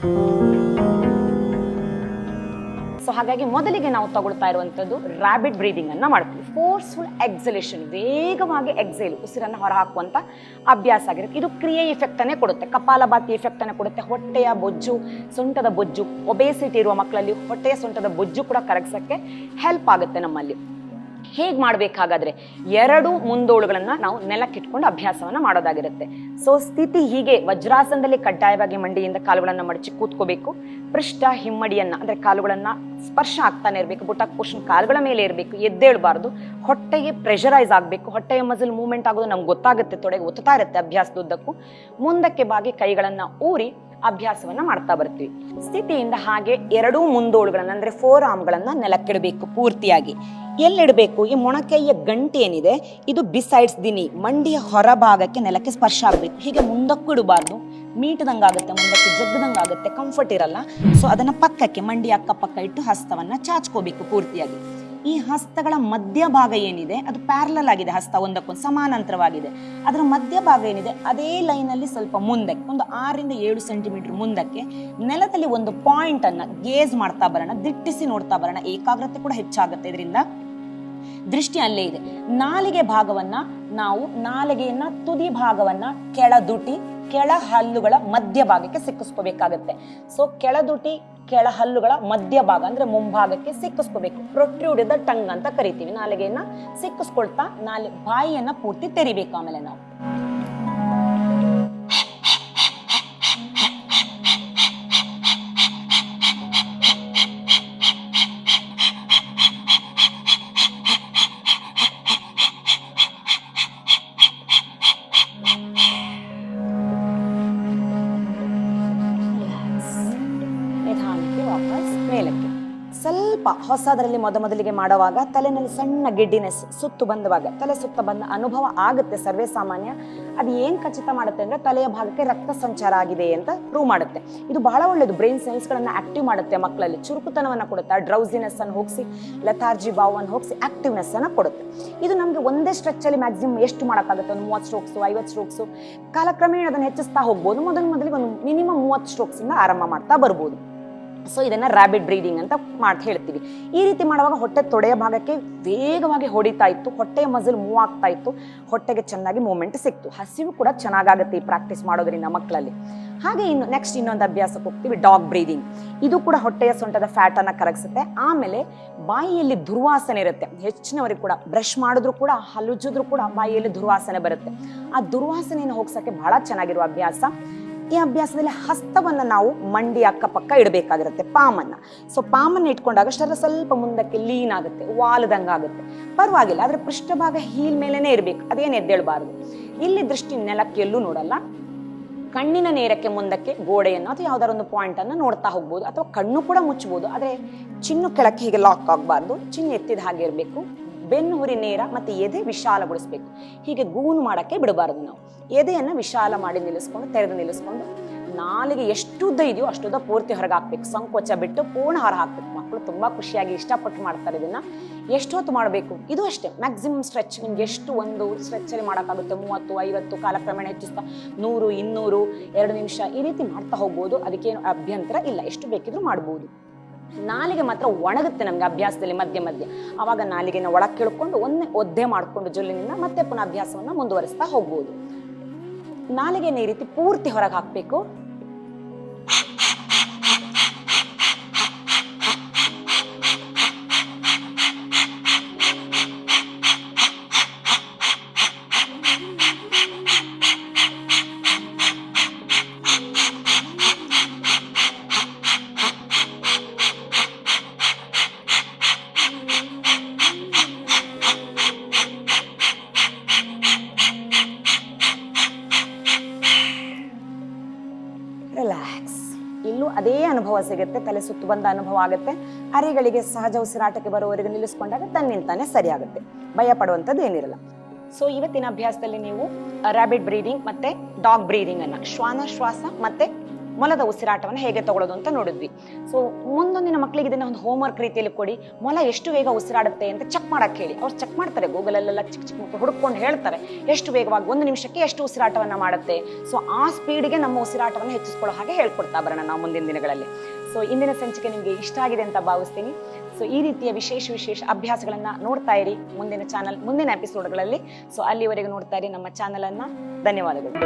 So ಹಾಗಾಗಿ ಮೊದಲಿಗೆ ನಾವು ತಗೊಳ್ತಾ ಇರುವಂಥದ್ದು ರ್ಯಾಬಿಡ್ ಬ್ರೀದಿಂಗ್ ಅನ್ನ ಮಾಡ್ತೀವಿ. ಫೋರ್ಸ್ಫುಲ್ ಎಕ್ಸಲೇಷನ್ ವೇಗವಾಗಿ ಎಕ್ಸೈಲ್ ಉಸಿರನ್ನು ಹೊರಹಾಕುವಂತ ಅಭ್ಯಾಸ ಆಗಿರುತ್ತೆ. ಇದು ಕ್ರಿಯೆ ಇಫೆಕ್ಟ್ ಅನ್ನೇ ಕೊಡುತ್ತೆ. ಕಪಾಲಭಾತಿ ಇಫೆಕ್ಟ್ ಅನ್ನು ಕೊಡುತ್ತೆ. ಹೊಟ್ಟೆಯ ಬೊಜ್ಜು, ಸೊಂಟದ ಬೊಜ್ಜು ಒಬೇಸಿಟಿ ಇರುವ ಮಕ್ಕಳಲ್ಲಿ ಹೊಟ್ಟೆಯ ಸೊಂಟದ ಬೊಜ್ಜು ಕೂಡ ಕರಗಿಸಕ್ಕೆ ಹೆಲ್ಪ್ ಆಗುತ್ತೆ ನಮ್ಮಲ್ಲಿ. ಹೇಗೆ ಮಾಡಬೇಕಾಗಾದ್ರೆ ಎರಡು ಮುಂದೋಳುಗಳನ್ನ ನಾವು ನೆಲಕ್ಕಿಟ್ಕೊಂಡು ಅಭ್ಯಾಸವನ್ನ ಮಾಡೋದಾಗಿರುತ್ತೆ. ಸೊ ಸ್ಥಿತಿ ಹೀಗೆ ವಜ್ರಾಸನದಲ್ಲಿ ಕಡ್ಡಾಯವಾಗಿ ಮಂಡಿಯಿಂದ ಕಾಲುಗಳನ್ನ ಮಡಚಿ ಕೂತ್ಕೋಬೇಕು. ಪೃಷ್ಠ ಹಿಮ್ಮಡಿಯನ್ನ, ಅಂದ್ರೆ ಕಾಲುಗಳನ್ನ ಸ್ಪರ್ಶ ಆಗ್ತಾನೆ ಇರಬೇಕು ಬುಟ್ಟ ಪೋಷನ್ ಕಾಲುಗಳ ಮೇಲೆ ಇರಬೇಕು, ಎದ್ದೇಳಬಾರ್ದು. ಹೊಟ್ಟೆಗೆ ಪ್ರೆಷರೈಸ್ ಆಗಬೇಕು, ಹೊಟ್ಟೆಯ ಮಸಲ್ ಮೂವ್ಮೆಂಟ್ ಆಗೋದು ನಮ್ಗೆ ಗೊತ್ತಾಗುತ್ತೆ ತೊಡೆಗೆ ಒತ್ತಾ ಇರುತ್ತೆ ಅಭ್ಯಾಸದುದ್ದಕ್ಕೂ. ಮುಂದಕ್ಕೆ ಬಾಗಿ ಕೈಗಳನ್ನ ಊರಿ ಅಭ್ಯಾಸವನ್ನ ಮಾಡ್ತಾ ಬರ್ತೀವಿ. ಸ್ಥಿತಿಯಿಂದ ಹಾಗೆ ಎರಡೂ ಮುಂದೋಳುಗಳನ್ನ, ಅಂದ್ರೆ ಫೋರ್ ಆರ್ಮ್ಗಳನ್ನ ನೆಲಕ್ಕಿಡಬೇಕು ಪೂರ್ತಿಯಾಗಿ. ಎಲ್ಲಿಡಬೇಕು? ಈ ಮೊಣಕೈಯ ಗಂಟೆ ಏನಿದೆ ಇದು ಬಿಸೈಡ್ಸ್ ದಿನಿ. ಮಂಡಿಯ ಹೊರಭಾಗಕ್ಕೆ ನೆಲಕ್ಕೆ ಸ್ಪರ್ಶ ಆಗಬೇಕು. ಹೀಗೆ ಮುಂದಕ್ಕೂ ಇಡಬಾರ್ದು. ಮೀಟದಂಗಾಗುತ್ತೆ, ಮುಂದಕ್ಕೆ ಜಗ್ಗದಂಗಾಗುತ್ತೆ ಕಂಫರ್ಟ್ ಇರಲ್ಲ. ಸೊ ಅದನ್ನು ಪಕ್ಕಕ್ಕೆ ಮಂಡಿ ಅಕ್ಕಪಕ್ಕ ಇಟ್ಟು ಹಸ್ತವನ್ನು ಚಾಚ್ಕೋಬೇಕು ಪೂರ್ತಿಯಾಗಿ. ಈ ಹಸ್ತಗಳ ಮಧ್ಯಭಾಗ ಏನಿದೆ? ಅದು ಪ್ಯಾರಲಲ್ ಆಗಿದೆ ಹಸ್ತ, ಒಂದಕ್ಕೊಂದು ಸಮಾನಾಂತರವಾಗಿದೆ. ಅದರ ಮಧ್ಯಭಾಗ ಏನಿದೆ? ಅದೇ ಲೈನಲ್ಲಿ ಸ್ವಲ್ಪ ಮುಂದಕ್ಕೆ, ಒಂದು ಆರರಿಂದ ಏಳು ಸೆಂಟಿಮೀಟರ್ ಮುಂದಕ್ಕೆ ನೆಲದಲ್ಲಿ ಒಂದು ಪಾಯಿಂಟ್ ಅನ್ನ ಗೇಜ್ ಮಾಡ್ತಾ ಬರೋಣ, ದಿಟ್ಟಿಸಿ ನೋಡ್ತಾ ಬರೋಣ. ಏಕಾಗ್ರತೆ ಕೂಡ ಹೆಚ್ಚಾಗುತ್ತೆ ಇದರಿಂದ. ದೃಷ್ಟಿ ಅಲ್ಲೇ ಇದೆ. ನಾಲಿಗೆ ಭಾಗವನ್ನ ನಾವು ನಾಲಿಗೆಯನ್ನ ತುದಿ ಭಾಗವನ್ನ ಕೆಳದುಟಿ ಕೆಳ ಹಲ್ಲುಗಳ ಮಧ್ಯಭಾಗಕ್ಕೆ ಸಿಕ್ಕಿಸ್ಕೋಬೇಕಾಗತ್ತೆ. ಸೊ ಕೆಳದುಟಿ ಕೆಳ ಹಲ್ಲುಗಳ ಮಧ್ಯಭಾಗ ಅಂದ್ರೆ ಮುಂಭಾಗಕ್ಕೆ ಸಿಕ್ಕಿಸ್ಕೋಬೇಕು. ಪ್ರೊಟ್ರೂಡಿದ ಟಂಗ್ ಅಂತ ಕರಿತೀವಿ. ನಾಲಿಗೆಯನ್ನ ಸಿಕ್ಕಿಸ್ಕೊಳ್ತಾ ನಾಲಿ ಬಾಯಿಯನ್ನ ಪೂರ್ತಿ ತೆರಿಬೇಕು ಆಮೇಲೆ ನಾವು. ಸ್ವಲ್ಪ ಹೊಸದರಲ್ಲಿ ಮೊದ ಮೊದಲಿಗೆ ಮಾಡುವಾಗ ತಲೆನಲ್ಲಿ ಸಣ್ಣ ಗಿಡ್ಡಿನೆಸ್ ಸುತ್ತು ಬಂದವಾಗ, ತಲೆ ಸುತ್ತ ಬಂದ ಅನುಭವ ಆಗುತ್ತೆ ಸರ್ವೇ ಸಾಮಾನ್ಯ. ಅದು ಏನ್ ಖಚಿತ ಮಾಡುತ್ತೆ ಅಂದ್ರೆ ತಲೆಯ ಭಾಗಕ್ಕೆ ರಕ್ತ ಸಂಚಾರ ಆಗಿದೆ ಅಂತ ಪ್ರೂವ್ ಮಾಡುತ್ತೆ. ಇದು ಬಹಳ ಒಳ್ಳೆಯದು ಬ್ರೈನ್ ಸೆನ್ಸ್ಗಳನ್ನು ಆಕ್ಟಿವ್ ಮಾಡುತ್ತೆ ಮಕ್ಕಳಲ್ಲಿ. ಚುರುಕುತನವನ್ನು ಕೊಡುತ್ತೆ, ಆ ಡ್ರೌಸಿನೆಸ್ ಅನ್ನು ಹೋಗಿಸಿ ಲಥಾರ್ಜಿ ಭಾವವನ್ನು ಹೋಗಿಸಿ ಆಕ್ಟಿವ್ನೆಸ್ ಅನ್ನು ಕೊಡುತ್ತೆ. ಇದು ನಮಗೆ ಒಂದೇ ಸ್ಟ್ರೆಚ್ ಅಲ್ಲಿ ಮ್ಯಾಕ್ಸಿಮಮ್ ಎಷ್ಟು ಮಾಡೋಕ್ಕಾಗುತ್ತೆ? ಒಂದು ಮೂವತ್ತು ಸ್ಟ್ರೋಕ್ಸು ಐವತ್ತು ಸ್ಟ್ರೋಕ್ಸು ಕಾಲಕ್ರಮೇಣ ಅದನ್ನು ಹೆಚ್ಚಿಸ್ತಾ ಹೋಗ್ಬೋದು. ಮೊದಲು ಮೊದಲಿಗೆ ಒಂದು ಮಿನಿಮಮ್ ಮೂವತ್ತು ಸ್ಟ್ರೋಕ್ಸ್ ಇಂದ ಆರಂಭ ಮಾಡ್ತಾ ಬರ್ಬೋದು. ಸೊ ಇದನ್ನ ರ್ಯಾಬಿಡ್ ಬ್ರೀದಿಂಗ್ ಅಂತ ಮಾಡಿ ಹೇಳ್ತೀವಿ. ಈ ರೀತಿ ಮಾಡುವಾಗ ಹೊಟ್ಟೆ ತೊಡೆಯ ಭಾಗಕ್ಕೆ ವೇಗವಾಗಿ ಹೊಡಿತಾ ಇತ್ತು, ಹೊಟ್ಟೆಯ ಮಜಲ್ ಮೂವ್ ಆಗ್ತಾ ಇತ್ತು, ಹೊಟ್ಟೆಗೆ ಚೆನ್ನಾಗಿ ಮೂವ್ಮೆಂಟ್ ಸಿಕ್ತು. ಹಸಿವು ಕೂಡ ಚೆನ್ನಾಗಾಗುತ್ತೆ ಈ ಪ್ರಾಕ್ಟೀಸ್ ಮಾಡೋದ್ರಿಂದ ಮಕ್ಕಳಲ್ಲಿ. ಹಾಗೆ ಇನ್ನು ನೆಕ್ಸ್ಟ್ ಇನ್ನೊಂದು ಅಭ್ಯಾಸಕ್ಕೆ ಹೋಗ್ತೀವಿ ಡಾಗ್ ಬ್ರೀದಿಂಗ್ ಇದು ಕೂಡ ಹೊಟ್ಟೆಯ ಸೊಂಟದ ಫ್ಯಾಟ್ ಅನ್ನ ಕರಗಿಸುತ್ತೆ. ಆಮೇಲೆ ಬಾಯಿಯಲ್ಲಿ ದುರ್ವಾಸನೆ ಇರುತ್ತೆ. ಹೆಚ್ಚಿನವರಿಗೆ ಕೂಡ ಬ್ರಷ್ ಮಾಡಿದ್ರು ಕೂಡ ಹಲುಜಿದ್ರು ಕೂಡ ಬಾಯಿಯಲ್ಲಿ ದುರ್ವಾಸನೆ ಬರುತ್ತೆ. ಆ ದುರ್ವಾಸನೆಯನ್ನು ಹೋಗ್ಸಕ್ಕೆ ಬಹಳ ಚೆನ್ನಾಗಿರುವ ಅಭ್ಯಾಸ. ಈ ಅಭ್ಯಾಸದಲ್ಲಿ ಹಸ್ತವನ್ನು ನಾವು ಮಂಡಿ ಅಕ್ಕಪಕ್ಕ ಇಡಬೇಕಾಗಿರುತ್ತೆ, ಪಾಮನ್ನು. ಸೊ ಪಾಮನ್ನು ಇಟ್ಕೊಂಡಾಗ ಶರ ಸ್ವಲ್ಪ ಮುಂದಕ್ಕೆ ಲೀನ್ ಆಗುತ್ತೆ ವಾಲದಂಗ ಆಗುತ್ತೆ ಪರವಾಗಿಲ್ಲ, ಆದರೆ ಪೃಷ್ಠಭಾಗ ಹೀಲ್ ಮೇಲೇ ಇರಬೇಕು, ಅದೇನು ಎದ್ದೇಳಬಾರ್ದು. ಇಲ್ಲಿ ದೃಷ್ಟಿ ನೆಲಕ್ಕೆ ಎಲ್ಲೂ ನೋಡಲ್ಲ. ಕಣ್ಣಿನ ನೇರಕ್ಕೆ ಮುಂದಕ್ಕೆ ಗೋಡೆಯನ್ನು ಅಥವಾ ಯಾವ್ದಾರ ಒಂದು ಪಾಯಿಂಟ್ ಅನ್ನು ನೋಡ್ತಾ ಹೋಗ್ಬೋದು, ಅಥವಾ ಕಣ್ಣು ಕೂಡ ಮುಚ್ಚಬಹುದು ಆದರೆ ಚಿನ್ನು ಕೆಳಕ್ಕೆ ಹೀಗೆ ಲಾಕ್ ಆಗಬಾರ್ದು, ಚಿನ್ನು ಎತ್ತಿದ ಹಾಗೆ ಇರಬೇಕು. ಬೆನ್ನು ಹುರಿ ನೇರ ಮತ್ತೆ ಎದೆ ವಿಶಾಲಗೊಳಿಸ್ಬೇಕು. ಹೀಗೆ ಗೂನು ಮಾಡಕ್ಕೆ ಬಿಡಬಾರದು ನಾವು. ಎದೆಯನ್ನು ವಿಶಾಲ ಮಾಡಿ ನಿಲ್ಲಿಸ್ಕೊಂಡು ತೆರೆದು ನಿಲ್ಲಿಸ್ಕೊಂಡು ನಾಲಿಗೆ ಎಷ್ಟು ಉದ್ದ ಇದೆಯೋ ಅಷ್ಟು ಉದ್ದ ಪೂರ್ತಿ ಹೊರಗೆ ಹಾಕ್ಬೇಕು. ಸಂಕೋಚ ಬಿಟ್ಟು ಪೂರ್ಣ ಹೊರ ಹಾಕ್ಬೇಕು. ಮಕ್ಕಳು ತುಂಬ ಖುಷಿಯಾಗಿ ಇಷ್ಟಪಟ್ಟು ಮಾಡ್ತಾರೆ ಇದನ್ನ. ಎಷ್ಟು ಹೊತ್ತು ಮಾಡಬೇಕು? ಇದು ಅಷ್ಟೇ. ಮ್ಯಾಕ್ಸಿಮಮ್ ಸ್ಟ್ರೆಚ್ ನಿಮ್ಗೆ ಎಷ್ಟು ಒಂದು ಸ್ಟ್ರೆಚ್ ಅಲ್ಲಿ ಮಾಡೋಕ್ಕಾಗುತ್ತೆ? ಮೂವತ್ತು, ಐವತ್ತು, ಕಾಲಕ್ರಮೇಣ ಹೆಚ್ಚಿಸ್ತಾ ನೂರು, ಇನ್ನೂರು, ಎರಡು ನಿಮಿಷ ಈ ರೀತಿ ಮಾಡ್ತಾ ಹೋಗ್ಬೋದು. ಅದಕ್ಕೇನು ಅಭ್ಯಂತರ ಇಲ್ಲ. ಎಷ್ಟು ಬೇಕಿದ್ರೂ ಮಾಡ್ಬೋದು. ನಾಲಿಗೆ ಮಾತ್ರ ಒಣಗುತ್ತೆ ನಮ್ಗೆ ಅಭ್ಯಾಸದಲ್ಲಿ ಮಧ್ಯೆ ಮಧ್ಯೆ. ಅವಾಗ ನಾಲಿಗೆನ ಒಳಗೆ ಕೇಳ್ಕೊಂಡು ಒಂದೇ ಒದ್ದೆ ಮಾಡಿಕೊಂಡು ಜೊಲ್ಲಿನಿಂದ ಮತ್ತೆ ಪುನಃ ಅಭ್ಯಾಸವನ್ನು ಮುಂದುವರಿಸ್ತಾ ಹೋಗ್ಬೋದು. ನಾಲಿಗೆನ ಈ ರೀತಿ ಪೂರ್ತಿ ಹೊರಗೆ ಹಾಕ್ಬೇಕು. ರಿಲ್ಯಾಕ್ಸ್ ಇಲ್ಲೂ ಅದೇ ಅನುಭವ ಸಿಗುತ್ತೆ, ತಲೆ ಸುತ್ತು ಬಂದ ಅನುಭವ ಆಗುತ್ತೆ. ಅರೆಗಳಿಗೆ ಸಹಜ ಉಸಿರಾಟಕ್ಕೆ ಬರುವವರೆಗೆ ನಿಲ್ಲಿಸ್ಕೊಂಡಾಗ ತನ್ನಿಂತಾನೆ ಸರಿ ಆಗುತ್ತೆ ಭಯ ಪಡುವಂಥದ್ದು ಏನಿರಲ್ಲ. ಸೊ ಇವತ್ತಿನ ಅಭ್ಯಾಸದಲ್ಲಿ ನೀವು ರ್ಯಾಬಿಟ್ ಬ್ರೀದಿಂಗ್ ಮತ್ತೆ ಡಾಗ್ ಬ್ರೀದಿಂಗ್ ಅನ್ನ ಶ್ವಾನ ಶ್ವಾಸ ಮತ್ತೆ ಮೊಲದ ಉಸಿರಾಟವನ್ನು ಹೇಗೆ ತಗೊಳ್ಳೋದು ಅಂತ ನೋಡಿದ್ವಿ. ಸೊ ಮುಂದೊಂದಿನ ಮಕ್ಕಳಿಗೆ ಇದನ್ನ ಒಂದು ಹೋಮ್ವರ್ಕ್ ರೀತಿಯಲ್ಲಿ ಕೊಡಿ. ಮೊಲ ಎಷ್ಟು ವೇಗ ಉಸಿರಾಡುತ್ತೆ ಅಂತ ಚೆಕ್ ಮಾಡಕ್ಕೆ ಹೇಳಿ. ಅವ್ರು ಚೆಕ್ ಮಾಡ್ತಾರೆ ಗೂಗಲಲ್ಲೆಲ್ಲ ಚಿಕ್ಕ ಚಿಕ್ಕ ಮಕ್ಕಳು ಹುಡುಕೊಂಡು ಹೇಳ್ತಾರೆ, ಎಷ್ಟು ವೇಗವಾಗಿ ಒಂದು ನಿಮಿಷಕ್ಕೆ ಎಷ್ಟು ಉಸಿರಾಟವನ್ನು ಮಾಡುತ್ತೆ. ಸೊ ಆ ಸ್ಪೀಡ್ಗೆ ನಮ್ಮ ಉಸಿರಾಟವನ್ನು ಹೆಚ್ಚಿಸ್ಕೊಳ್ಳೋ ಹಾಗೆ ಹೇಳ್ಕೊಡ್ತಾ ಬರೋಣ ನಾವು ಮುಂದಿನ ದಿನಗಳಲ್ಲಿ. ಸೊ ಇಂದಿನ ಸಂಚಿಕೆ ನಿಮಗೆ ಇಷ್ಟ ಆಗಿದೆ ಅಂತ ಭಾವಿಸ್ತೀನಿ. ಸೊ ಈ ರೀತಿಯ ವಿಶೇಷ ವಿಶೇಷ ಅಭ್ಯಾಸಗಳನ್ನು ನೋಡ್ತಾ ಇರಿ ಮುಂದಿನ ಚಾನಲ್ ಮುಂದಿನ ಎಪಿಸೋಡ್ಗಳಲ್ಲಿ ಸೊ ಅಲ್ಲಿವರೆಗೂ ನೋಡ್ತಾ ಇರಿ ನಮ್ಮ ಚಾನಲನ್ನು ಧನ್ಯವಾದಗಳು.